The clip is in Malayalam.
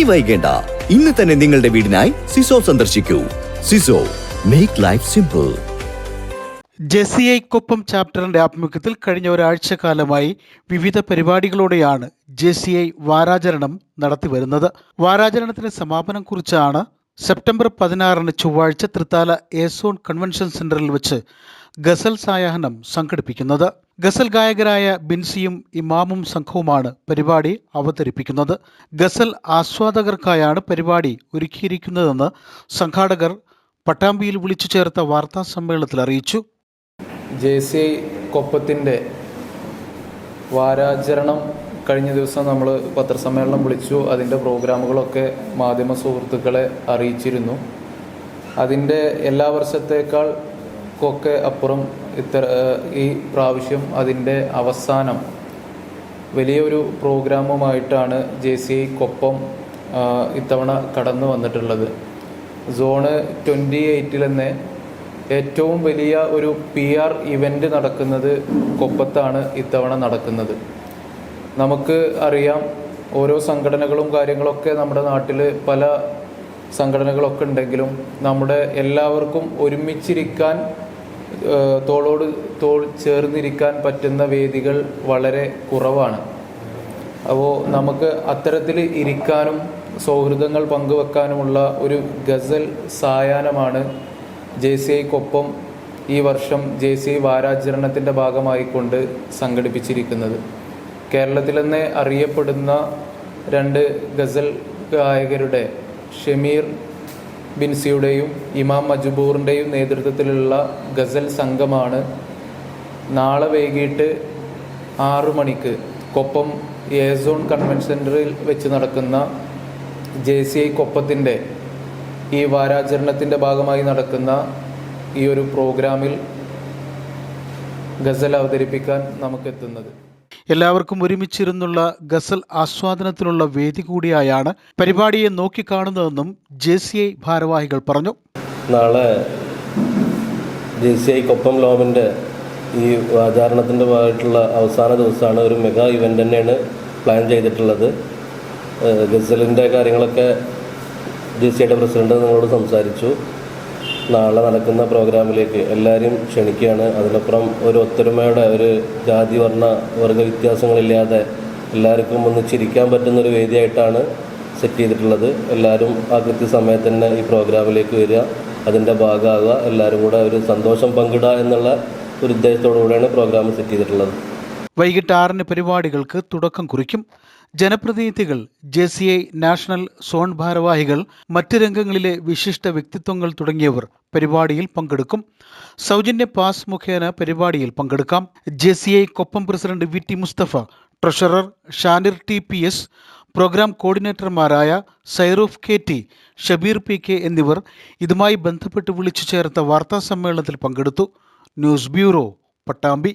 ഇനി വൈകേണ്ട. ഇന്ന് തന്നെ നിങ്ങളുടെ വീടിനായി സിസോ സന്ദർശിക്കൂ. സിസോ മേക്ക് ലൈഫ് സിമ്പിൾ ജെസിഐക്കൊപ്പം ചാപ്റ്ററിന്റെ ആഭിമുഖ്യത്തിൽ കഴിഞ്ഞ ഒരാഴ്ച കാലമായി വിവിധ പരിപാടികളോടെയാണ് ജെസിഐ വാരാചരണം നടത്തിവരുന്നത് വാരാചരണത്തിന് സമാപനം കുറിച്ചാണ് സെപ്റ്റംബർ പതിനാറിന് ചൊവ്വാഴ്ച തൃത്താല ഏസോൺ കൺവെൻഷൻ സെന്ററിൽ വെച്ച് ഗസൽ സായാഹ്നം സംഘടിപ്പിക്കുന്നത്. ഗസൽ ഗായകരായ ബിൻസിയും ഇമാമും സംഘവുമാണ് പരിപാടി അവതരിപ്പിക്കുന്നത്. ഗസൽ ആസ്വാദകർക്കായാണ് പരിപാടി ഒരുക്കിയിരിക്കുന്നതെന്ന് സംഘാടകർ പട്ടാമ്പിയിൽ വിളിച്ചു ചേർത്ത വാർത്താ സമ്മേളനത്തിൽ അറിയിച്ചു. ജെ സി കൊപ്പത്തിന്റെ വാരാചരണം കഴിഞ്ഞ ദിവസം നമ്മൾ പത്രസമ്മേളനം വിളിച്ചു. അതിന്റെ പ്രോഗ്രാമുകളൊക്കെ മാധ്യമ സുഹൃത്തുക്കളെ അറിയിച്ചിരുന്നു. അതിന്റെ എല്ലാ വർഷത്തേക്കാൾ ഒക്കെ അപ്പുറം ഇത്ര ഈ പ്രാവശ്യം അതിന്റെ അവസാനം വലിയൊരു പ്രോഗ്രാമുമായിട്ടാണ് ജെ സി ഐക്കൊപ്പം ഇത്തവണ കടന്നു വന്നിട്ടുള്ളത്. സോണ് ട്വന്റി എയ്റ്റിൽ തന്നെ ഏറ്റവും വലിയ ഒരു പി ആർ ഇവന്റ് നടക്കുന്നത് കൊപ്പത്താണ് ഇത്തവണ നടക്കുന്നത്. നമുക്ക് അറിയാം ഓരോ സംഘടനകളും കാര്യങ്ങളൊക്കെ നമ്മുടെ നാട്ടിൽ പല സംഘടനകളൊക്കെ ഉണ്ടെങ്കിലും നമ്മുടെ എല്ലാവർക്കും ഒരുമിച്ചിരിക്കാൻ തോളോട് തോൾ ചേർന്നിരിക്കാൻ പറ്റുന്ന വേദികൾ വളരെ കുറവാണ്. അപ്പോൾ നമുക്ക് അത്തരത്തിൽ ഇരിക്കാനും സൗഹൃദങ്ങൾ പങ്കുവെക്കാനുമുള്ള ഒരു ഗസൽ സായാഹ്നമാണ് ജെ സി ഐക്കൊപ്പം ഈ വർഷം ജെ സി ഐ വാരാചരണത്തിന്റെ ഭാഗമായിക്കൊണ്ട് സംഘടിപ്പിച്ചിരിക്കുന്നത്. കേരളത്തിൽ തന്നെ അറിയപ്പെടുന്ന രണ്ട് ഗസൽ ഗായകരുടെ ഷമീർ ബിൻസിയുടെയും ഇമാം മജ്ബൂറിന്റെയും നേതൃത്വത്തിലുള്ള ഗസൽ സംഘമാണ് നാളെ വൈകിട്ട് ആറു മണിക്ക് കൊപ്പം ഏസോൺ കൺവെൻഷൻ സെന്ററിൽ വെച്ച് നടക്കുന്ന ജെ സി ഐ കൊപ്പത്തിന്റെ ഈ വാരാചരണത്തിന്റെ ഭാഗമായി നടക്കുന്ന ഈ ഒരു പ്രോഗ്രാമിൽ ഗസൽ അവതരിപ്പിക്കാൻ നമുക്കെത്തുന്നത്. എല്ലാവർക്കും ഒരുമിച്ചിരുന്നുള്ള ഗസൽ ആസ്വാദനത്തിനുള്ള വേദി കൂടിയായാണ് പരിപാടിയെ നോക്കിക്കാണുന്നതെന്നും ജെ സി ഐ ഭാരവാഹികൾ പറഞ്ഞു. നാളെ ജെ സി ഐ കൊപ്പം ലോമിന്റെ ഈ ആചാരണത്തിന്റെ ഭാഗമായിട്ടുള്ള അവസാന ദിവസമാണ് ഒരു മെഗാ ഇവന്റ് തന്നെയാണ് പ്ലാൻ ചെയ്തിട്ടുള്ളത്. ഗസലിന്റെ കാര്യങ്ങളൊക്കെ ജെ സി ഐയുടെ പ്രസിഡന്റ് നിങ്ങളോട് സംസാരിച്ചു. നാളെ നടക്കുന്ന പ്രോഗ്രാമിലേക്ക് എല്ലാവരെയും ക്ഷണിക്കുകയാണ്. അതിനപ്പുറം ഒരു ഒത്തൊരുമയുടെ ഒരു ജാതി വർണ വർഗ വ്യത്യാസങ്ങളില്ലാതെ എല്ലാവർക്കും ഒന്നിച്ചിരിക്കാൻ പറ്റുന്ന ഒരു വേദിയായിട്ടാണ് സെറ്റ് ചെയ്തിട്ടുള്ളത്. എല്ലാവരും ആ കൃത്യസമയത്ത് തന്നെ ഈ പ്രോഗ്രാമിലേക്ക് വരിക. അതിന്റെ ഭാഗമാകുക. എല്ലാവരും കൂടെ ഒരു സന്തോഷം പങ്കിടുക എന്നുള്ള ഒരു ഉദ്ദേശത്തോടു കൂടിയാണ് പ്രോഗ്രാം സെറ്റ് ചെയ്തിട്ടുള്ളത്. വൈകിട്ട് ആറിന് പരിപാടികൾക്ക് തുടക്കം കുറിക്കും. ജനപ്രതിനിധികൾ J C I national zone ഭാരവാഹികൾ മറ്റ് രംഗങ്ങളിലെ വിശിഷ്ട വ്യക്തിത്വങ്ങൾ തുടങ്ങിയവർ പരിപാടിയിൽ പങ്കെടുക്കും. സൗജന്യ പാസ് മുഖേന പരിപാടിയിൽ പങ്കെടുക്കാം. J C I Koppam president V T Musthafa treasurer Shanir T P S programme കോർഡിനേറ്റർമാരായ Sairoof K T Shabeer P K എന്നിവർ ഇതുമായി ബന്ധപ്പെട്ട് വിളിച്ചു ചേർത്ത വാർത്താ സമ്മേളനത്തിൽ പങ്കെടുത്തു. News bureau Pattambi.